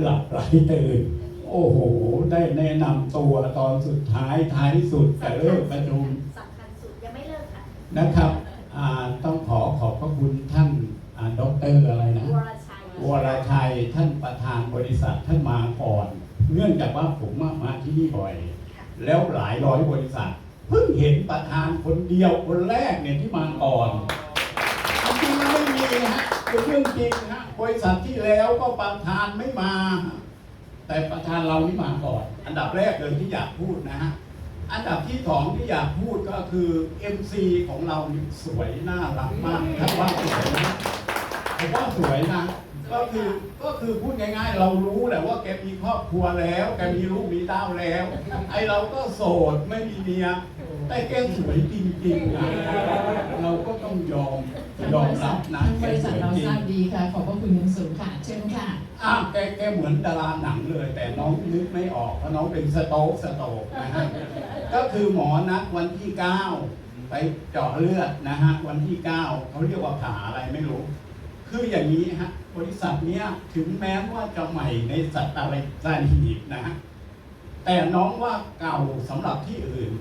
หลับไหลตื่น โอ้โห ได้แนะนำตัวตอนสุดท้ายท้ายสุดจะเลิกประชุมสำคัญสุดยังไม่เลิกค่ะนะครับอ่าต้องขอขอบพระคุณท่านอ่าดอกเตอรอะไรนะวรชัยวรชัยท่านประธานบริษัทท่านมาก่อน เนื่องจากว่าผมมามาที่นี่บ่อย แล้วหลายร้อยบริษัทเพิ่งเห็นประธานคนเดียวคนแรกเนี่ยที่มาก่อนจริงๆไม่มีนะฮะเป็นเรื่องจริงนะฮะ บริษัทที่แล้วก็ประธานไม่มา แต่ประธานเรานี่มาก่อน อันดับแรกเลยที่อยากพูดนะฮะอันดับที่สองที่อยากพูดก็คือ MC ของเรานี่สวยน่ารักมากถ้าว่าสวยนะผมว่าสวยนะ ก็คือก็คือพูดง่ายๆ เรารู้แหละว่าแกมีครอบครัวแล้ว แกมีลูกมีเต้าแล้ว ไอเราก็โสดไม่มีเมีย แต่แกสวยจริงๆนะเราก็ต้องยอมยอมรับนะทางแกบริสษัทวยเราจริทงราบดีค่ะ ขอบพระคุณอยังสูงค่ะ เชิญค่ะ อ้าวแกแกเหมือนดาราหนังเลย แต่น้องนึกไม่ออกเพราะน้องเป็นสโต๊กสโต๊กนะฮะก็คือหมอนัดวันที่ 9 ไปเจาะเลือดนะฮะวันที่ 9เขาเรียกว่าผ่าอะไรไม่รู้ คืออย่างนี้ฮะบริษัทเนี้ยถึงแม้ว่าจะใหม่ในสัตว์อะไรซานีกนะฮะ แต่น้องว่าเก่าสำหรับที่อื่น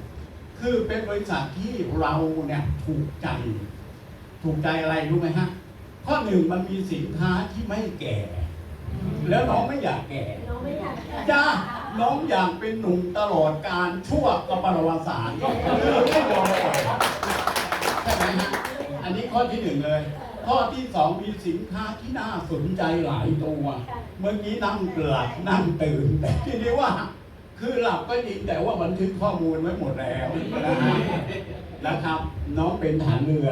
คือเป็นบริษัทที่เราเนี่ยถูกใจ ถูกใจอะไรรู้ไหมฮะ ข้อหนึ่งมันมีสินค้าที่ไม่แก่ แล้วน้องไม่อยากแก่น้องไม่อยากจ้าน้องอยากเป็นหนุ่มตลอดการชั่วกับปรวสารคือไม่ยอมปล่อยใช่ไหมฮะอันนี้ข้อที่หนึ่งเลย ข้อที่สองมีสินค้าที่น่าสนใจหลายตัว เมื่อกี้นั่งหลับนั่งตื่นแต่ทีนี้ว่า คือหลับก็จริงแต่ว่าบันทึกข้อมูลไว้หมดแล้วนะฮะนะครับ น้องเป็นฐานเรือ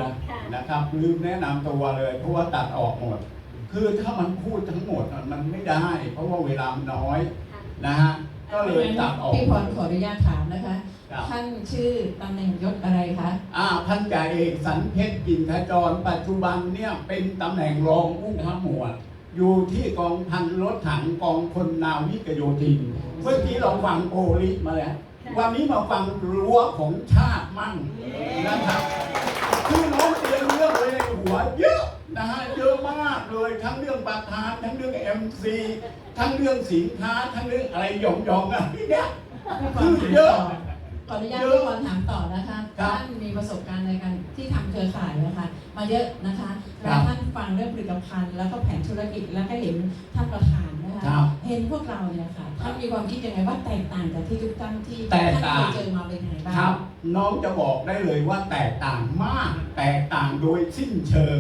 นะครับลืมแนะนำตัวเลยเพราะว่าตัดออกหมด คือถ้ามันพูดทั้งหมดอะมันไม่ได้ เพราะว่าเวลามันน้อยนะฮะก็เลยตัดออกพี่พรขออนุญาตถามนะคะครับท่านชื่อตำแหน่งยศอะไรคะอ่าพันจ่าเอกสันเพชรกินขจรปัจจุบันเนี่ยเป็นตำแหน่งรองผู้ข้าหมวด อยู่ที่กองพันรถถังกองพลนาวิกโยธิน เมื่อกี้เราฟังโปลิสมาแล้ว วันนี้มาฟังรั้วของชาติมั่งนะครับคือน้องเตรียมเรื่องไว้ในหัวเยอะนะฮะเยอะมากเลยทั้งเรื่องประธานทั้งเรื่องเอ็มซีทั้งเรื่องสินค้าทั้งเรื่องอะไรหยองๆอะไรเนี่ยพี่พรคือถามเยต่อะอ ขออนุญาตเยอะพี่พรถามต่อนะคะครับ ท่านมีประสบการณ์ในการที่ทำเครือข่ายนะคะ มาเยอะนะคะครัแล้บวท่านฟังเรื่องผลิตภัณฑ์แล้วก็แผนธุรกิจแล้วก็เห็นท่านประธานนะคะครับ เห็นพวกเราเนี่ยค่ะท่านมีความคิดยังไงว่าแตกต่างจากที่ทุกท่านที่แตกท่านต่างเคยเจอมาเป็นยังไงบ้างครับน้องจะบอกได้เลยว่าแตกต่างมาก แตกต่างโดยสิ้นเชิง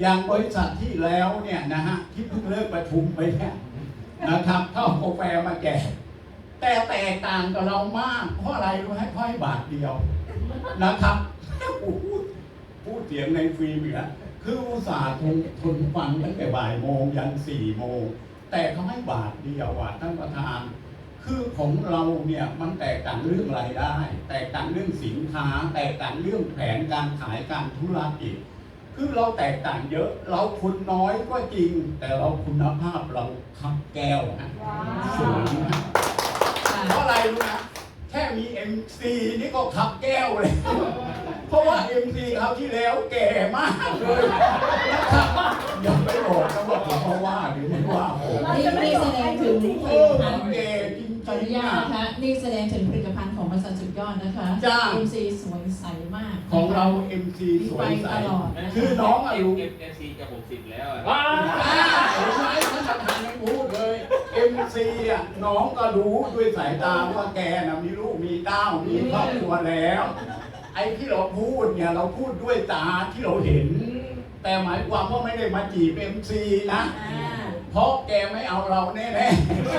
อย่างบริษัทที่แล้วเนี่ยนะฮะที่เพิ่งเลิกประชุมไปเนี่ยนะครับเข้ากาแฟมาแจก แต่แตกต่างกับเรามาก เพราะอะไรรู้ไหมเพราะให้บาทเดียว นะครับพูดพูดเสียงในฟิล์มอีกแล้วคืออุตส่าห์ทนทนฟังตั้งแต่บ่ายโมงยันสี่โมง แต่เขาให้บาทเดียวอะท่านประธาน คือของเราเนี่ยมันแตกต่างเรื่องรายได้ แตกต่างเรื่องสินค้า แตกต่างเรื่องแผนการขายการธุรกิจคือเราแตกต่างเยอะ เราคุณน้อยก็จริง แต่เราคุณภาพเราคับแก้วนะสูงนะค่ะ เพราะอะไรรู้นะแค่มี MC นี่ก็ขับแก้วเลย เพราะว่า MC คราวที่แล้วแก่มากเลยนะครับอย่าไปบอกนะว่าผมมาว่าหรือไม่ว่าผมนี่นี่แสดงถึงผเอลิอตภัณฑ์แก่จริงขออนุญาตนะคะ นี่แสดงถึงผลิตภัณฑ์ของบริษัทสุดยอดนะคะจ้า MC สวยใสมาก ของเรา MC สวยใสตลอดนะคะคือน้องอะรู้เอฟเอฟซีจะหกสิบแล้วอะ ว้า เห็นไหมท่านประธานยังพูดเลย MC อะน้องก็รู้ด้วยสายตาว่าแกน่ะมีลูกมีเต้ามีครอบครัวแล้ว ไอ้ที่เราพูดเนี่ยเราพูดด้วยตาที่เราเห็น แต่หมายความว่าไม่ได้มาจีบ MC นะอ่าเพราะแกไม่เอาเราแน่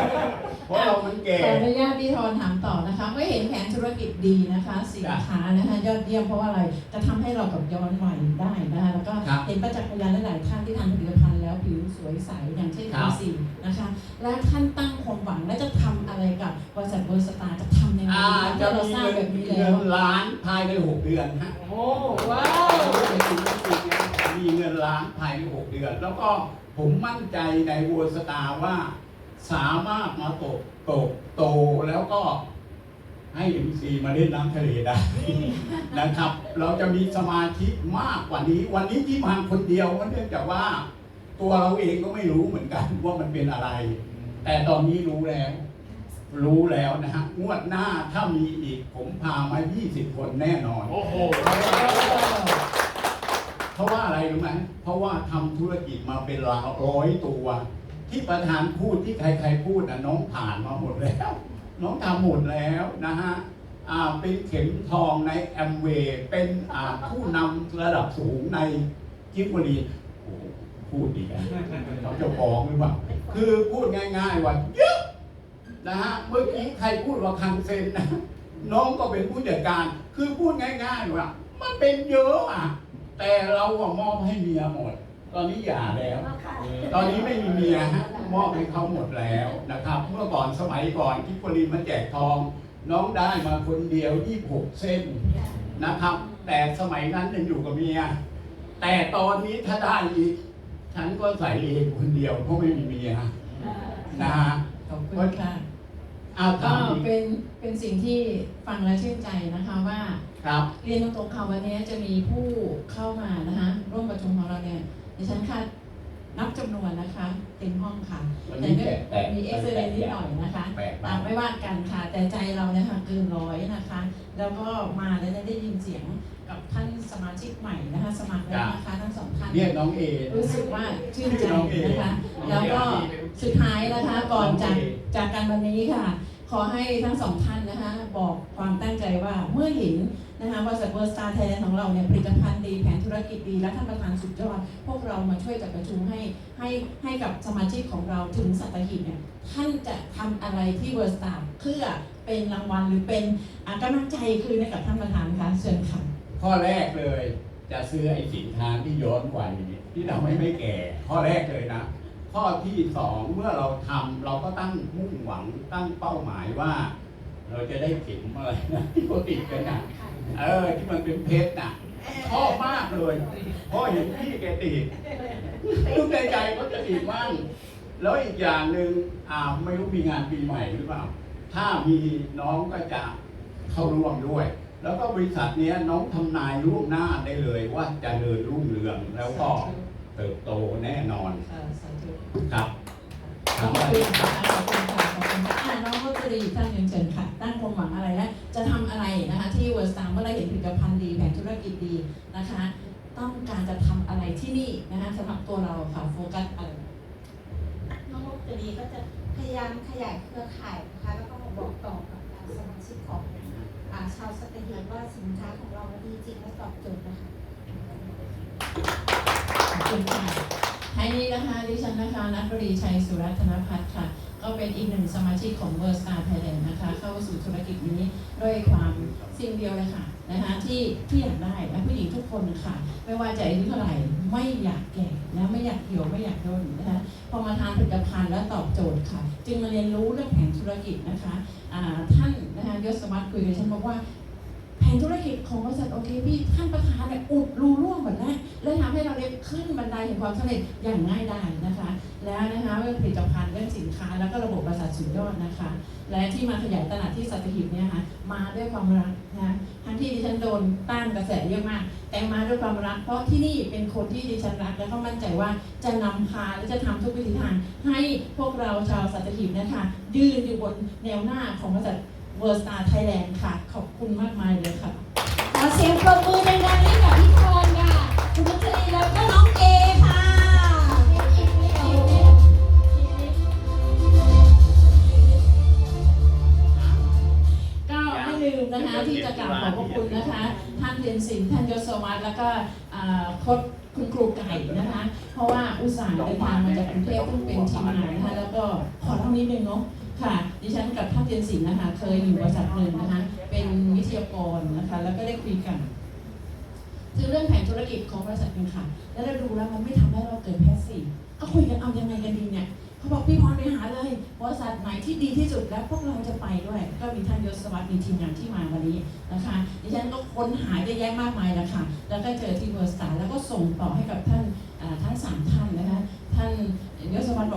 ๆ เพราะเรามันแก่ ขออนุญาตพี่ทอนถามต่อนะคะ ไม่เห็นแผนธุรกิจดีนะคะ สินค้านะคะยอดเยี่ยมเพราะว่าอะไรจะทำให้เรากับย้อนวัยได้นะคะแล้วก็ครับเห็นประจักษ์พยานหลายๆท่านที่ทานผลิตภัณฑ์แล้วผิวสวยใสอย่างเช่นครับ MC นะคะ และท่านตั้งความหวังและจะทำอะไรกับบริษัทเบอร์สตาร์จะทำยังไงอ่าคะจะเมื่อเรามีทราบเงิแบนบนี้เงิแล้วนล้านภายในหกเดือนฮะ โอ้ว้าวมีเงินล้านภายในหกเดือน แล้วก็ผมมั่นใจในวัวสตาร์ว่า สามารถมาโตบโตบโตแล้วก็ให้เอ็มซีมาเล่นน้ำทะเลได้นะครับ เราจะมีสมาธิมากกว่านี้ วันนี้ที่มาคนเดียวก็เนื่องจากว่า ตัวเราเองก็ไม่รู้เหมือนกันว่ามันเป็นอะไร แต่ตอนนี้รู้แล้ว รู้แล้วนะฮะงวดหน้าถ้ามีอีกผมพามา 20 คนแน่นอน โอ้โหเพราะว่าอะไรรู้ไหมเพราะว่าทำธุรกิจมาเป็นราวร้อยตัว ที่ประธานพูดที่ใครๆพูดนะน้องผ่านมาหมดแล้ว น้องทำหมดแล้วนะฮะอ่าเป็นเข็มทองในแอมเวย์เป็นอ่าผู้นำระดับสูงในจิวเวลรีโอ้พูดดีกันเขาจะฟ้องหรือเปล่าคือพูดง่าย ๆ ว่าเยอะนะฮะเมื่อกี้ใครพูดว่าคังเซนนะน้องก็เป็นผู้จัดการ คือพูดง่าย ๆ ว่า มันเป็นเยอะอะ แต่เราอะมอบให้เมียหมด ตอนนี้หย่าแล้ว ตอนนี้ไม่มีเมียฮะมอบให้เขาหมดแล้วนะครับ เมื่อก่อนสมัยก่อนที่ปริมาแจกทอง น้องได้มาคนเดียว26เส้นนะครับ แต่สมัยนั้นยังอยู่กับเมีย แต่ตอนนี้ถ้าได้อีก ฉันก็ใส่เองคนเดียวเพราะไม่มีเมียนะฮะขอบคุณค่ะอ้าวก็ทำอีกเป็นเป็นสิ่งที่ฟังแล้วชื่นใจนะคะว่าครับเรียนตรงๆค่ะวันนี้จะมีผู้เข้ามานะคะร่วมประชุมของเราเนี่ย ดิฉันคาดนับจำนวนนะคะเต็มห้องค่ะ วันแต่นี้ก็แตะแตะมีเอ็กซ์เรย์นิดหน่อยนะคะ แปลกไปอะไม่ว่ากันค่ะ แต่ใจเราเนี่ยค่ะเกินร้อยนะคะ แล้วก็มาแล้วได้ยินเสียงกับท่านสมาชิกใหม่นะคะ สมัครแล้วนะคะทั้งสองท่าน เรียกน้องเอ รู้สึกว่าชื่นใจนะคะ แล้วก็สุดท้ายนะคะก่อนจากจากกันวันนี้ค่ะ ขอให้ทั้งสองท่านนะคะ บอกความตั้งใจว่าเมื่อเห็ นะคะบริษัทเวอร์สตาร์ไทยแลนด์ของเราเนี่ยผลิตภัณฑ์ดีแผนธุรกิจดีและท่านประธานสุดยอด พวกเรามาช่วยจัดประชุมให้ให้ให้กับสมาชิกของเราถึงสัตหีบเนี่ยท่านจะทำอะไรที่เวอร์สตาร์เพื่อเป็นรางวัลหรือเป็นกำลังใจคืนให้กับท่านประธานคะเชิญค่ะข้อแรกเลยจะซื้อไอ้สินค้าที่ย้อนวัยนี่ที่ทำให้ไม่แก่ ข้อแรกเลยนะ ข้อที่สองเมื่อเราทำเราก็ตั้งมุ่งหวังตั้งเป้าหมายว่า เราจะได้เข็มอะไรนะที่เขาติดกันนะ เออที่มันเป็นเพชรน่ะชอบมากเลยเพราะเห็นพี่แกติดนึกในใจเขาจะติดมั่งแล้วอีกอย่างหนึ่งอ่าไม่รู้มีงานปีใหม่หรือเปล่า ถ้ามีน้องก็จะเข้าร่วมด้วย แล้วก็บริษัทเนี้ยน้องทำนายล่วงหน้าได้เลยว่าจะเดินรุ่งเรืองแล้วก็เติบโตแน่นอนค่ะสาธุครับขอบคุณค่ะขอบคุณค่ะขอบคุณค่ะอะน้องก็จะดีท่าน สตาร์เมื่อเราเห็นผลิตภัณฑ์ดีแผนธุรกิจดีนะคะ ต้องการจะทำอะไรที่นี่นะคะสำหรับตัวเราค่ะโฟกัสอะไรน้องมุกจะดีก็จะพยายามขยายเครือข่ายนะคะแล้วก็บอกต่อกับสมาชิกของอ่าชาวสตหีบว่าสินค้าของเราดีจริงและตอบโจทย์นะคะขอบคุณค่ะท้ายนี้นะคะดิฉันนะคะนัทบรีชัยสุรัตนพัฒน์ค่ะ ก็เป็นอีกหนึ่งสมาชิกของเวอร์สตาร์ไทยแลนด์นะคะ เข้าสู่ธุรกิจนี้ด้วยความสิ่งเดียวเลยค่ะนะคะที่ที่อยากได้และผู้หญิงทุกคนค่ะ ไม่ว่าจะอายุเท่าไหร่ไม่อยากแก่และไม่อยากเหี่ยวไม่อยากย่นนะคะพอมาทานผลิตภัณฑ์แล้วตอบโจทย์ค่ะ จึงมาเรียนรู้เรื่องแผนธุรกิจนะคะท่านนะคะยศสมัติคุยกับฉันบอกว่า ผนธุรกิจของบริษัทโอเคพี่ท่านประธานเนี่ยอุดรูร่วงหมดแล้วเลยทำให้เราได้ขึ้นบันไดแห่งความสำเร็จอย่างง่ายดายนะคะ แล้วนะคะเรื่องผลิตภัณฑ์เรื่องสินค้า แล้วก็ระบบบริษัทสุดยอดนะคะ และที่มาขยายตลาดที่สัตหีบเนี่ยค่ะมาด้วยความรักนะทั้งที่ดิฉันโดนต้านกระแสเยอะมาก แต่มาด้วยความรัก เพราะที่นี่เป็นคนที่ดิฉันรัก และก็มั่นใจว่าจะนำพาและจะทำทุกวิถีทางให้พวกเราชาวสัตหีบนะคะยืนอยู่บนแนวหน้าของบริษัท เวอร์สตาร์ไทยแลนด์ค่ะ ขอบคุณมากมายเลยค่ะ ขอเสียงปรบมือดังๆให้กับพี่พรค่ะคุณพัชรีแล้วก็น้องเอค่ะก็ไม่ลืมนะคะ ที่จะกราบขอบพระคุณนะคะ ท่านเรียนศิลป์ท่านยศวัตรแล้วก็โค้ชคุณครูไก่นะคะ เพราะว่าอุตส่าห์เดินทางมาจากกรุงเทพซึ่งเป็นทีมงานนะคะแล้วก็ขอเท่านี้หนึ่งเนาะ ค่ะ ดิฉันกับท่านเรียนศิลป์นะคะ เคยอยู่บริษัทหนึ่งนะคะ เป็นวิทยากรนะคะ แล้วก็ได้คุยกันถึงเรื่องแผนธุรกิจของบริษัทหนึ่งค่ะ แล้วเราดูแล้วมันไม่ทำให้เราเกิดแพสซีฟก็คุยกันเอายังไงกันดีเนี่ย เขาบอกพี่พรไปหาเลย บริษัทไหนที่ดีที่สุดแล้วพวกเราจะไปด้วย ก็มีท่านยศวัตรมีทีมงานที่มาวันนี้นะคะ ดิฉันก็ค้นหาเยอะแยะมากมายแล้วค่ะ แล้วก็เจอที่เวอร์สตาร์แล้วก็ส่งต่อให้กับท่านทั้งสามท่านนะคะ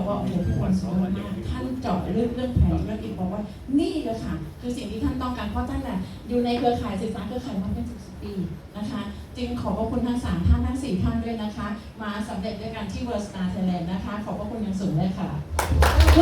ว่าโอ้โหพี่พรสุดยอดมากท่านเจาะลึกเรื่องแผนธุรกิจบอกว่า นี่เลยค่ะ คือสิ่งที่ท่านต้องการเพราะท่านแหละอยู่ในเครือข่ายศึกษาเครือข่ายมาเป็นสิบสิบปีนะคะ จึงขอบพระคุณทั้งสามท่านทั้งสี่ท่านด้วยนะคะ มาสำเร็จด้วยกันที่เวอร์สตาร์ไทยแลนด์นะคะ ขอบพระคุณอย่างสูงเลยค่ะ